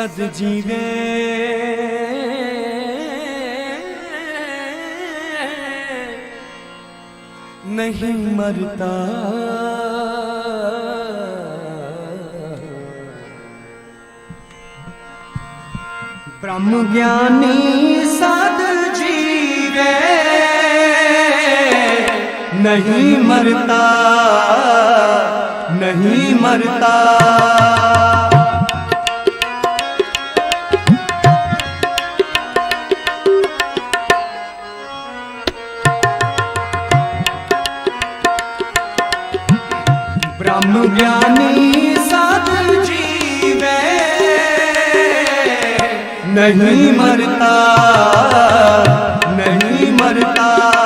ਸਦ ਜੀਵੇ ਨਹੀਂ ਮਰਤਾ ਬ੍ਰਹਮ ਗਿਆਨੀ ਸਦ ਜੀਵੇ ਨਹੀਂ ਮਰਤਾ ਨਹੀਂ ਮਰਤਾ ਬ੍ਰਹਮ ਗਿਆਨੀ ਸਾਧ ਜੀਵੇ। ਨਹੀਂ ਮਰਤਾ ਨਹੀਂ ਮਰਤਾ।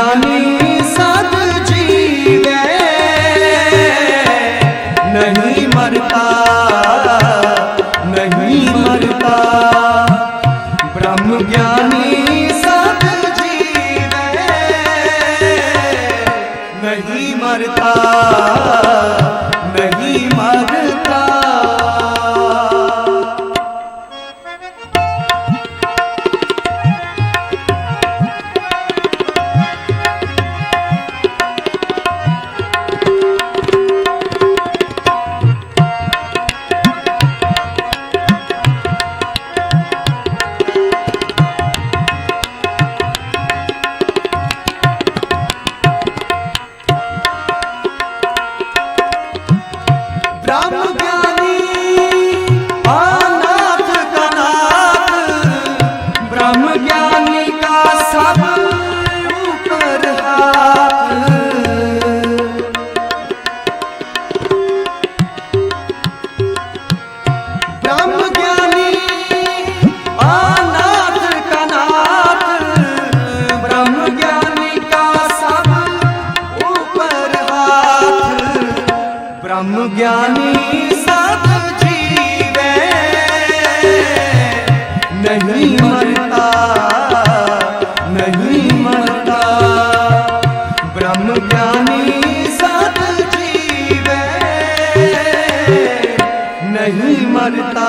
ਗਿਆਨੀ ਸਦ ਜੀਵੇ ਨਹੀਂ ਮਰਤਾ ਨਹੀਂ ਮਰਤਾ। ਬ੍ਰਹਮ ਗਿਆਨੀ ਸਦ ਜੀਵੇ ਨਹੀਂ ਮਰਤਾ। ਬ੍ਰਹਮ ਗਿਆਨੀ ਸਦ ਜੀਵੇ। ਨਹੀਂ ਮਰਤਾ ਨਹੀਂ ਮਰਤਾ। ਬ੍ਰਹਮ ਗਿਆਨੀ ਸਦ ਜੀਵੇ। ਨਹੀਂ ਮਰਤਾ।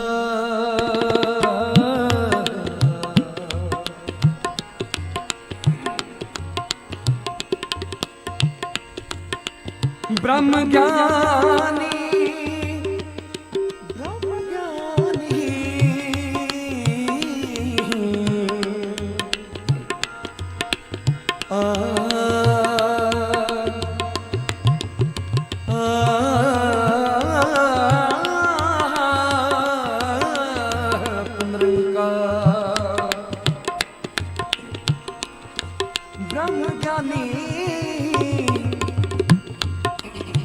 ਬ੍ਰਹਮ ਗਿਆਨੀ ਬ੍ਰਹਮ ਗਿਆਨੀ। ਆ ਆ ਪੁਨਰੰਕਾਰ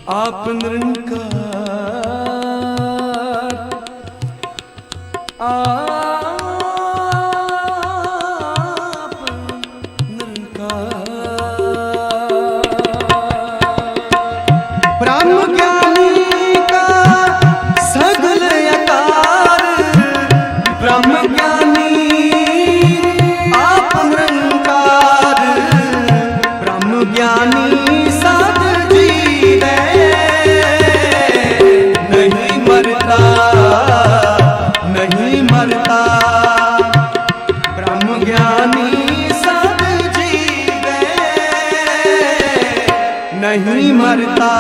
ਆਪ ਨਿਰੰਕਾਰ। ਆਪ ਨਿਰੰਕਾਰ। ਬ੍ਰਹਮ ਗਿਆਨੀ ਕਾ ਸਗਲ ਆਕਾਰ। ਬ੍ਰਹਮ ਗਿਆਨੀ ਆਪ ਨਿਰੰਕਾਰ। ਬ੍ਰਹਮ ਗਿਆਨੀ ਨਹੀਂ ਮਰਦਾ।